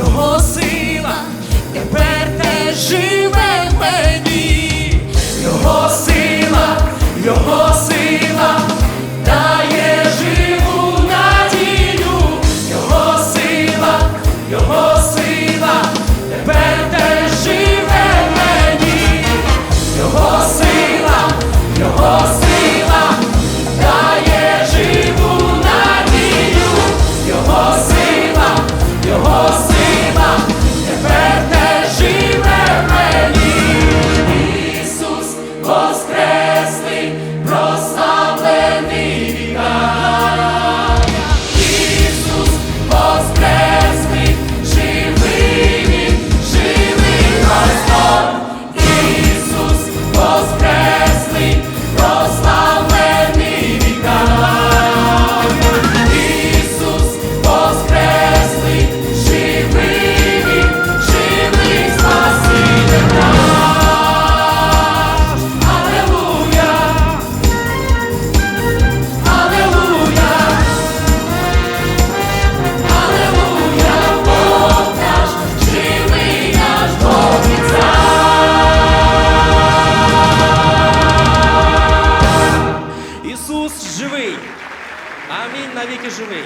його сила тепер те живе в мені, його сила. Живий. Амінь навіки живий.